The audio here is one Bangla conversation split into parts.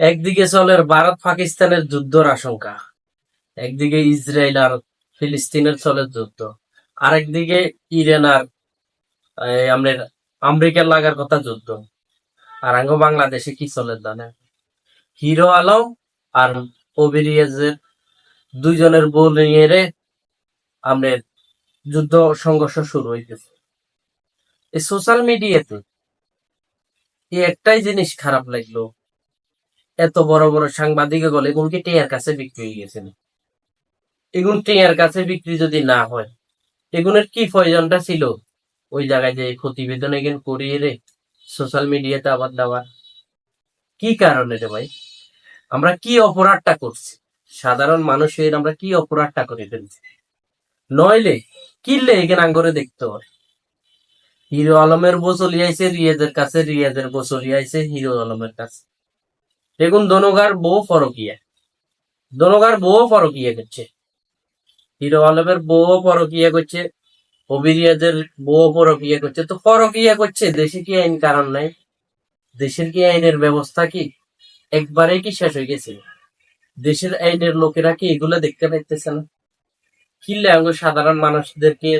একদিকে চলে ভারত পাকিস্তানের যুদ্ধর আশঙ্কা, একদিকে ইসরায়েল আর ফিলিস্তিনের চলে যুদ্ধ, আরেকদিকে ইরান আর আমাদের আমেরিকার লাগার কথা যুদ্ধ। আর আঙ্গ বাংলাদেশে কি চলে জানে? হিরো আলম আর ওবিরিয়াজের দুইজনের বউ নিয়ে আমাদের যুদ্ধ সংঘর্ষ শুরু হইতেছে এই সোশ্যাল মিডিয়াতে এই একটাই জিনিস খারাপ লাগল এত বড় বড় সাংবাদিক গলে টেয়ার কাছে বিক্রি হয়ে গেছে না? এগুলো টেয়ার কাছে বিক্রি যদি না হয়, এগুলোর কি প্রয়োজনটা ছিল? ওই জায়গায় যে প্রতিবেদন এগুলো করিয়ে রে সোশ্যাল মিডিয়াতে আবার দেওয়া। কি কারণে রে ভাই? আমরা কি অপরাধটা করছি? সাধারণ মানুষের আমরা কি অপরাধটা করে ফেলছি? নইলে কিনলে এখানে আঙ্গরে দেখতে হয় হিরো আলমের বউ চলে আইছে, রিয়াজের কাছে রিয়াজের বউ চলে আইছে, হিরো আলমের কাছে। দেখুন দনগার বউ ফরকিয়া দনগার বউ ফরকিয়া করছে হিরো আলমের বউ পরকিয়া করছে অবিরিয়াদের বউ পরকিয়া করছে তো পরকিয়া করছে দেশে কি আইন কারণ নাই দেশের কি আইনের ব্যবস্থা কি একবারে কি শেষ হয়ে গেছে দেশের আইনের লোকেরা কি এগুলো দেখতে পাইতেছে না কিনলে আমাদের সাধারণ মানুষদেরকে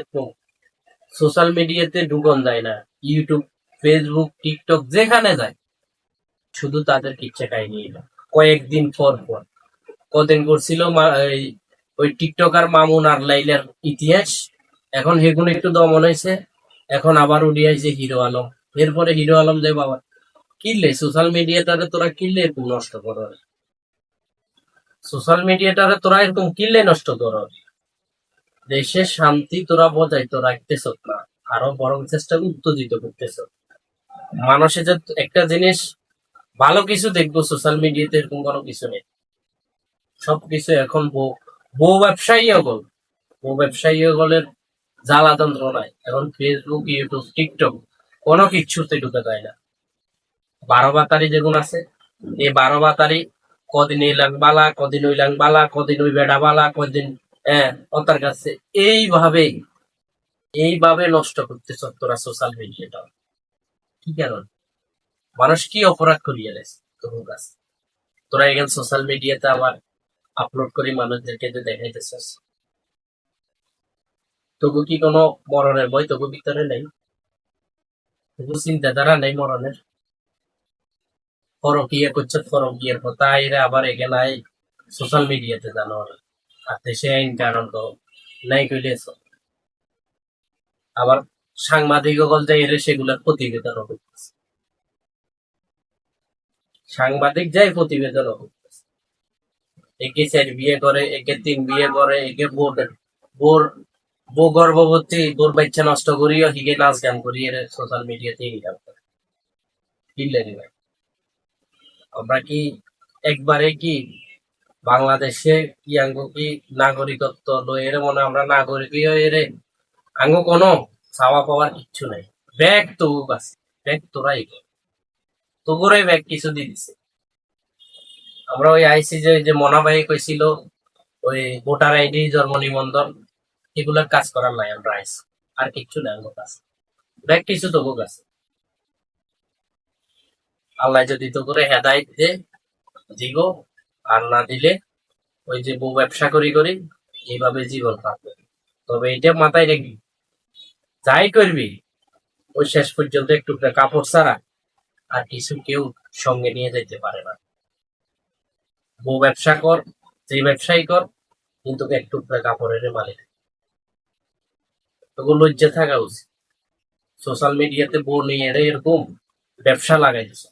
সোশ্যাল মিডিয়াতে ঢুকন যায় না ইউটিউব ফেসবুক টিকটক যেখানে যায় শুধু তাদের কিচ্ছা কাহিনী এলো। কয়েকদিন পর পর। কদিন করছিল ওই টিকটকার মামুন আর লাইলার ইতিহাস। এখন হেগুন একটু দমন হয়েছে। এখন আবার উঠে আইছে হিরো আলম। এরপরে হিরো আলম যে বাবা, কিনলে সোশ্যাল মিডিয়াটারে তোরা কিনলে এরকম নষ্ট করো। সোশ্যাল মিডিয়াটারে তোরা এরকম কিনলে নষ্ট করো। দেশের শান্তি তোরা বজায় তো রাখতেছ না। আরও বরং চেষ্টা উত্তেজিত করতেছ। মানুষের যে একটা জিনিস ভালো কিছু দেখব সোশ্যাল মিডিয়াতে এরকম কোনো কিছু নেই। সবকিছু এখন বউ বউ ব্যবসায়ী হল বউ ব্যবসায়ী হলের জ্বালাতন্ত্র নাই। এখন ফেসবুক ইউটিউব টিকটক কোনো কিচ্ছুতে ঢুকে যায় না। বারো বাতারি যেগুলো আছে, এই বারো বাতারি কদিন ইলাং বালা কদিন ওইলাং বালা কদিন ওই বেড়া বালা কদিন হ্যাঁ ওতার কাছে। এইভাবে এইভাবে নষ্ট করতেছ তোরা সোশ্যাল মিডিয়াটা কি কারণ? মানুষ কি অপরাধ করিয়া গেছে তোর কাছে তোরা এখানে সোশ্যাল মিডিয়াতে আবার আপলোড করি মানুষদেরকে যে দেখাইতেছিস। তবু কি কোনো মরণের বই তবু ভিতরে নেই। তবু চিন্তাধারা নেই মরণের। ফরকিয়ে করছে ফরকিয়ের কথা, এরা আবার এখানে সোশ্যাল মিডিয়াতে জানো আর দেশে আইন কারণ তো নাই কইলেছ আবার সাংবাদিক বলতে এর সেগুলোর প্রতিবেদন করতেছে। সাংবাদিক যাই প্রতিবেদন একে চার বিয়ে করে, একে তিন বিয়ে করে, একে বোর বোর, বউ গর্ভবতী, বোর বাচ্চা নষ্ট করিও, হিগে নাচ গান করিয়ে সোশ্যাল মিডিয়াতে ইনকাম করে। আমরা কি একবারে কি বাংলাদেশে কি আঙ্গ কি নাগরিকত্ব লয়ের মনে আমরা নাগরিক? এরে আঙ্গ কোনো চাওয়া পাওয়ার কিচ্ছু নাই। ব্যাগ তো আছে ব্যাগ তোরাই তোগরে ব্যাগ কিছু দিয়ে দিছে। আমরা ওই আইসি যে যে মনাবাই কইছিল, ওই ভোটার আইডি, জন্ম নিবন্ধন, এগুলার কাজ করার নাই আমরা আইসি। আর কিচ্ছু নাই আমার কাছে। ব্যাগ কিছু তবু আছে। আল্লাহ যদি তো করে হেদায়ত দে, দিব। আর না দিলে, ওই যে বউ ব্যবসা করি করি, এইভাবে জীবন কাটবে তবে এটা মাথায় রাখবি। যাই করবি, ওই শেষ পর্যন্ত একটু কাপড় ছাড়া আর কিছু কেউ সঙ্গে নিয়ে যেতে পারে না। বউ ব্যবসা কর যে ব্যবসায়ী কর, কিন্তু এক টুকরা কাপড়ের মালিক। তখন লজ্জা থাকা উচিত। সোশ্যাল মিডিয়াতে বউ নিয়ে এরা এরকম ব্যবসা লাগাইছে